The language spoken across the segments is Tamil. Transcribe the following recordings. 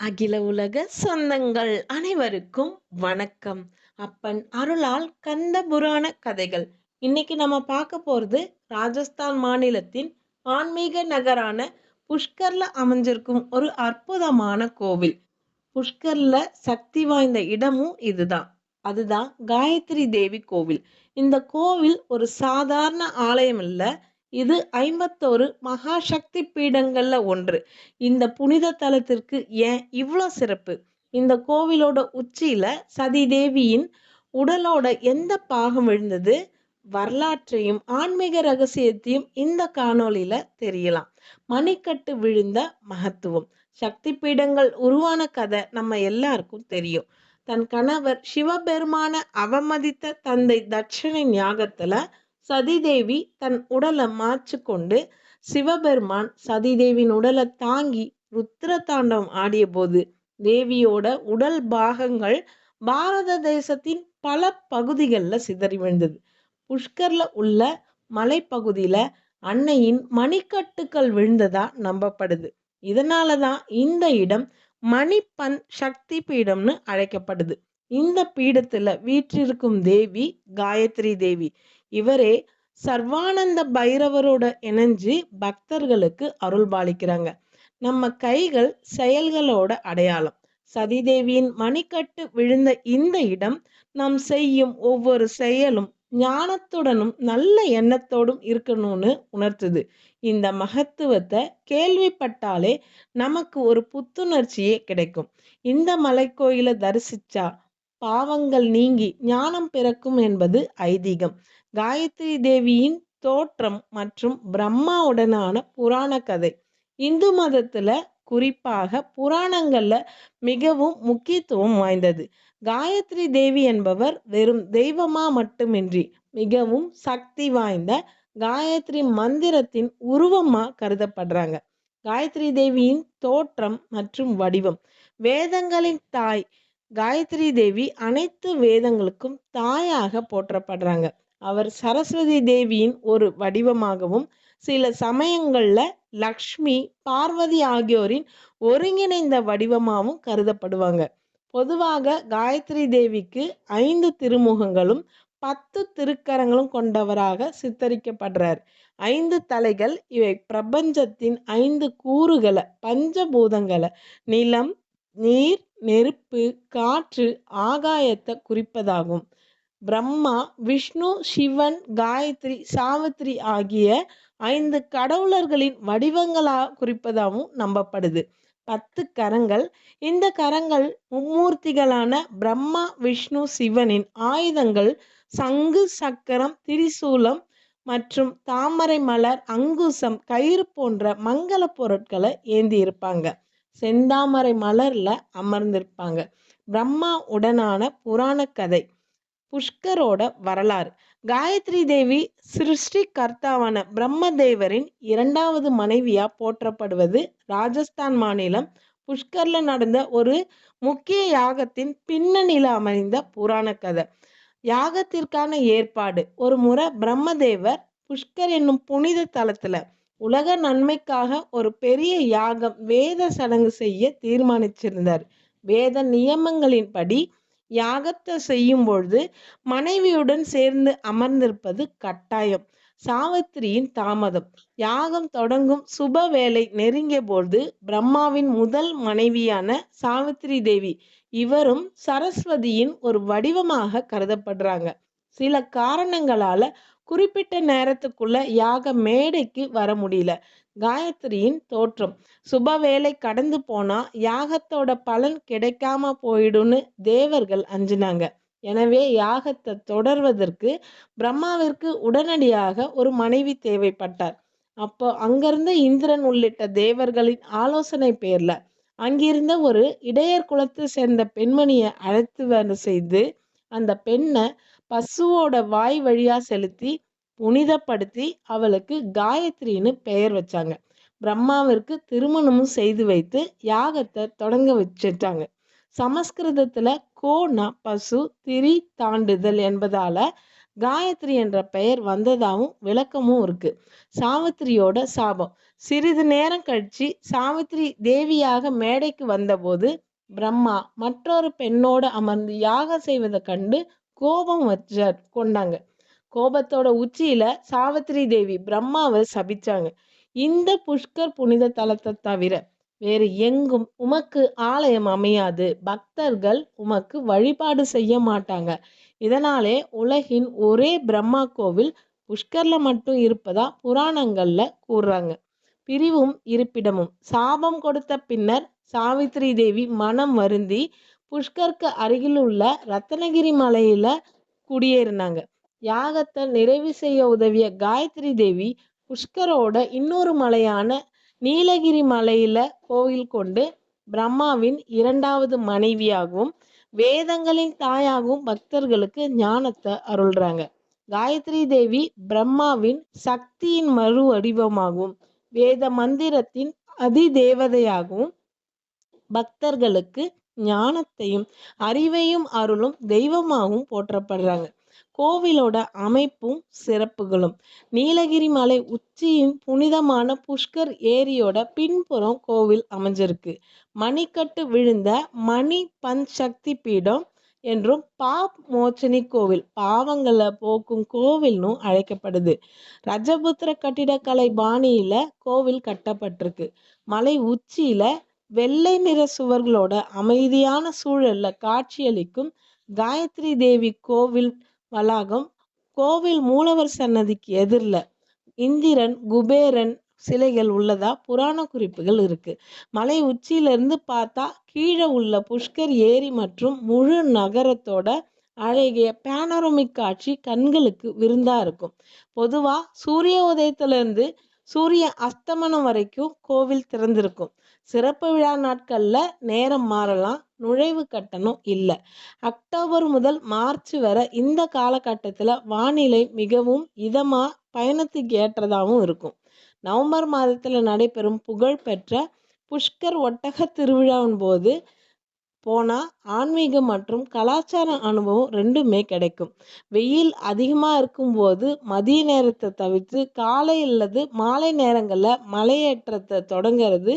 அகில உலக சொந்தங்கள் அனைவருக்கும் வணக்கம். அப்பன் அருளால் கந்த புராண கதைகள். இன்னைக்கு நம்ம பார்க்க போறது ராஜஸ்தான் மாநிலத்தின் ஆன்மீக நகரான புஷ்கர்ல அமைஞ்சிருக்கும் ஒரு அற்புதமான கோவில். புஷ்கர்ல சக்தி வாய்ந்த இடமும் இதுதான். அதுதான் காயத்ரி தேவி கோவில். இந்த கோவில் ஒரு சாதாரண ஆலயம் இல்லை இது ஐம்பத்தோரு மகா சக்தி பீடங்களில் ஒன்று. இந்த புனித தலத்திற்கு ஏன் இவ்வளோ சிறப்பு? இந்த கோவிலோட உச்சியில் சதி தேவியின் உடலோட எந்த பாகம் விழுந்தது? வரலாற்றையும் ஆன்மீக ரகசியத்தையும் இந்த காணொளியில தெரியலாம். மணிக்கட்டு விழுந்த மகத்துவம். சக்தி பீடங்கள் உருவான கதை நம்ம எல்லாருக்கும் தெரியும். தன் கணவர் சிவபெருமான அவமதித்த தந்தை தட்சணை யாகத்துல சதிதேவி தன் உடலை மாற்றிக்கொண்டு சிவபெருமான் சதிதேவியின் உடலை தாங்கி ருத்ர தாண்டவம் ஆடிய போது தேவியோட உடல் பாகங்கள் பாரத தேசத்தின் பல பகுதிகளில் சிதறி விழுந்தது. புஷ்கர்ல உள்ள மலைப்பகுதியில அன்னையின் மணிக்கட்டுக்கள் விழுந்ததா நம்பப்படுது. இதனால தான் இந்த இடம் மணிப்பன் சக்தி பீடம்னு அழைக்கப்படுது. இந்த பீடத்துல வீற்றிருக்கும் தேவி காயத்ரி தேவி. இவரே சர்வானந்த பைரவரோட இணைஞ்சு பக்தர்களுக்கு அருள் பாலிக்கிறாங்க. நம்ம கைகள் செயல்களோட அடையாளம். சதிதேவியின் மணிக்கட்டு விழுந்த இந்த இடம் நாம் செய்யும் ஒவ்வொரு செயலும் ஞானத்துடனும் நல்ல எண்ணத்தோடும் இருக்கணும்னு உணர்த்துது. இந்த மகத்துவத்தை கேள்விப்பட்டாலே நமக்கு ஒரு புத்துணர்ச்சியே கிடைக்கும். இந்த மலைக்கோயிலை தரிசிச்சா பாவங்கள் நீங்கி ஞானம் பிறக்கும் என்பது ஐதீகம். காயத்ரி தேவியின் தோற்றம் மற்றும் பிரம்மாவுடனான புராண கதை. இந்து மதத்துல குறிப்பாக புராணங்கள்ல மிகவும் முக்கியத்துவம் வாய்ந்தது. காயத்ரி தேவி என்பவர் வெறும் தெய்வமா மட்டுமின்றி மிகவும் சக்தி வாய்ந்த காயத்ரி மந்திரத்தின் உருவமா கருதப்படுறாங்க. காயத்ரி தேவியின் தோற்றம் மற்றும் வடிவம். வேதங்களின் தாய் காயத்ரி தேவி அனைத்து வேதங்களுக்கும் தாயாக போற்றப்படுறாங்க. அவர் சரஸ்வதி தேவியின் ஒரு வடிவமாகவும் சில சமயங்களில் லக்ஷ்மி பார்வதி ஆகியோரின் ஒருங்கிணைந்த வடிவமாகவும் கருதப்படுவாங்க. பொதுவாக காயத்ரி தேவிக்கு ஐந்து திருமுகங்களும் பத்து திருக்கரங்களும் கொண்டவராக சித்தரிக்கப்படுறார். ஐந்து தலைகள் இவை பிரபஞ்சத்தின் ஐந்து கூறுகளை பஞ்சபூதங்களை நிலம் நீர் நெருப்பு காற்று ஆகாயத்தை குறிப்பதாகும். பிரம்மா விஷ்ணு சிவன் காயத்ரி சாவித்ரி ஆகிய ஐந்து கடவுளர்களின் வடிவங்களாக குறிப்பதாகவும் நம்பப்படுது. பத்து கரங்கள். இந்த கரங்கள் மும்மூர்த்திகளான பிரம்மா விஷ்ணு சிவனின் ஆயுதங்கள் சங்கு சக்கரம் திரிசூலம் மற்றும் தாமரை மலர் அங்குசம் கயிறு போன்ற மங்கள பொருட்களை ஏந்தி இருப்பாங்க செந்தாமரை மலர்ல அமர்ந்திருப்பாங்க. பிரம்மா உடனான புராண கதை. புஷ்கரோட வரலாறு. காயத்ரி தேவி சிருஷ்டி கர்த்தாவான பிரம்மதேவரின் இரண்டாவது மனைவியா போற்றப்படுவது ராஜஸ்தான் மாநிலம் புஷ்கர்ல நடந்த ஒரு முக்கிய யாகத்தின் பின்னணியில் அமைந்த புராண கதை. யாகத்திற்கான ஏற்பாடு. ஒரு முறை பிரம்மதேவர் புஷ்கர் என்னும் புனித தலத்துல உலக நன்மைக்காக ஒரு பெரிய யாகம் வேத சடங்கு செய்ய தீர்மானிச்சிருந்தார். வேத நியமங்களின்படி யாகத்தை செய்யும் பொழுது மனைவியுடன் சேர்ந்து அமர்ந்திருப்பது கட்டாயம். சாவித்திரியின் தாமதம். யாகம் தொடங்கும் சுப வேலை நெருங்கிய பொழுது பிரம்மாவின் முதல் மனைவியான சாவித்திரி தேவி இவரும் சரஸ்வதியின் ஒரு வடிவமாக கருதப்படுறாங்க. சில காரணங்களால குறிப்பிட்ட நேரத்துக்குள்ள யாக மேடைக்கு வர முடியல. காயத்ரியின் தோற்றம். சுப வேலை கடந்து போனா யாகத்தோட பலன் கிடைக்காம போயிடும்னு தேவர்கள் அஞ்சினாங்க. எனவே யாகத்தை தொடர்வதற்கு பிரம்மாவிற்கு உடனடியாக ஒரு மனைவி தேவைப்பட்டார். அப்போ அங்கிருந்த இந்திரன் உள்ளிட்ட தேவர்களின் ஆலோசனை பேர்ல அங்கிருந்த ஒரு இடையர் குலத்தை சேர்ந்த பெண்மணியை அழைத்து வர செய்து அந்த பெண்ணை பசுவோட வாய் வழியா செலுத்தி புனிதப்படுத்தி அவளுக்கு காயத்ரின்னு பெயர் வச்சாங்க. பிரம்மாவிற்கு திருமணமும் செய்து வைத்து யாகத்தை தொடங்க வச்சிட்டாங்க. சமஸ்கிருதத்துல கோனா பசு திரி தாண்டுதல் என்பதால காயத்ரி என்ற பெயர் வந்ததாகவும் விளக்கமும் இருக்கு. சாவித்திரியோட சாபம். சிறிது நேரம் கழிச்சு சாவித்திரி தேவியாக மேடைக்கு வந்தபோது பிரம்மா மற்றொரு பெண்ணோடு அமர்ந்து யாகம் செய்வதை கண்டு கோபம் வச்ச கொண்டாங்க. கோபத்தோட உச்சியில சாவித்திரி தேவி பிரம்மாவை சபிச்சாங்க. இந்த புஷ்கர் புனித தலத்தை தவிர வேறு எங்கும் உமக்கு ஆலயம் அமையாது. பக்தர்கள் உமக்கு வழிபாடு செய்ய மாட்டாங்க. இதனாலே உலகின் ஒரே பிரம்மா கோவில் புஷ்கர்ல மட்டும் இருப்பதா புராணங்கள்ல கூறுறாங்க. பிரிவும் இருப்பிடமும். சாபம் கொடுத்த பின்னர் சாவித்திரி தேவி மனம் வருந்தி புஷ்கருக்கு அருகில் உள்ள ரத்னகிரி மலையில குடியேறினாங்க. யாகத்தை நிறைவு செய்ய உதவிய காயத்ரி தேவி புஷ்கரோட இன்னொரு மலையான நீலகிரி மலையில கோவில் கொண்டு பிரம்மாவின் இரண்டாவது மனைவியாகவும் வேதங்களின் தாயாகவும் பக்தர்களுக்கு ஞானத்தை அருள்றாங்க. காயத்ரி தேவி பிரம்மாவின் சக்தியின் மறு வடிவமாகவும் வேத மந்திரத்தின் அதிதேவதையாகவும் பக்தர்களுக்கு ஞானத்தையும் அறிவையும் அருளும் தெய்வமாகவும் போற்றப்படுறாங்க. கோவிலோட அமைப்பும் சிறப்புகளும். நீலகிரி மலை உச்சியின் புனிதமான புஷ்கர் ஏரியோட பின்புறம் கோவில் அமைஞ்சிருக்கு. மணிக்கட்டு விழுந்த மணி பஞ்சக்தி பீடம் என்றும் பாப் மோச்சனி கோவில் பாவங்களை போக்கும் கோவில்னும் அழைக்கப்படுது. ரஜபுத்திர கட்டிடக்கலை பாணியில கோவில் கட்டப்பட்டிருக்கு. மலை உச்சியில வெள்ளை நிற சுவர்களோட அமைதியான சூழல்ல காட்சியளிக்கும் காயத்ரி தேவி கோவில் வளாகம் கோவில் மூலவர் சன்னதிக்கு எதிரில் இந்திரன் குபேரன் சிலைகள் உள்ளதா புராண குறிப்புகள் இருக்கு. மலை உச்சியிலிருந்து பார்த்தா கீழே உள்ள புஷ்கர் ஏரி மற்றும் முழு நகரத்தோட அழகிய பேனரோமிக் காட்சி கண்களுக்கு விருந்தா இருக்கும். பொதுவா சூரிய உதயத்திலிருந்து சூரிய அஸ்தமனம் வரைக்கும் கோவில் திறந்திருக்கும். சிறப்பு விழா நாட்களில் நேரம் மாறலாம் நுழைவு கட்டணம் இல்லை. அக்டோபர் முதல் மார்ச் வரை இந்த காலகட்டத்தில் வானிலை மிகவும் இதமாக பயணத்துக்கு ஏற்றதாகவும் இருக்கும். நவம்பர் மாதத்தில் நடைபெறும் புகழ்பெற்ற புஷ்கர் ஒட்டக திருவிழாவின் போது போனால் ஆன்மீகம் மற்றும் கலாச்சார அனுபவம் ரெண்டுமே கிடைக்கும். வெயில் அதிகமாக இருக்கும்போது மதிய நேரத்தை தவிர்த்து காலை அல்லது மாலை நேரங்களில் மலையேற்றத்தை தொடங்கிறது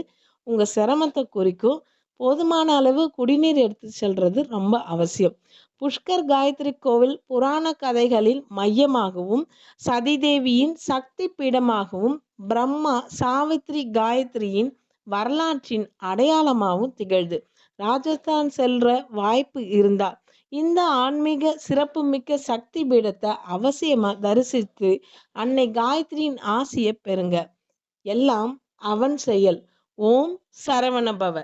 உங்கள் சிரமத்தை குறிக்கும். போதுமான அளவு குடிநீர் எடுத்து செல்றது ரொம்ப அவசியம். புஷ்கர் காயத்ரி கோவில் புராண கதைகளின் மையமாகவும் சதிதேவியின் சக்தி பீடமாகவும் பிரம்மா சாவித்ரி காயத்ரியின் வரலாற்றின் அடையாளமாகவும் திகழ்து. ராஜஸ்தான் செல்ற வாய்ப்பு இருந்தால் இந்த ஆன்மீக சிறப்புமிக்க சக்தி பீடத்தை அவசியமா தரிசித்து அன்னை காயத்ரியின் ஆசையை பெறுங்க. எல்லாம் அவன் செயல். ஓம் சரவணபவ.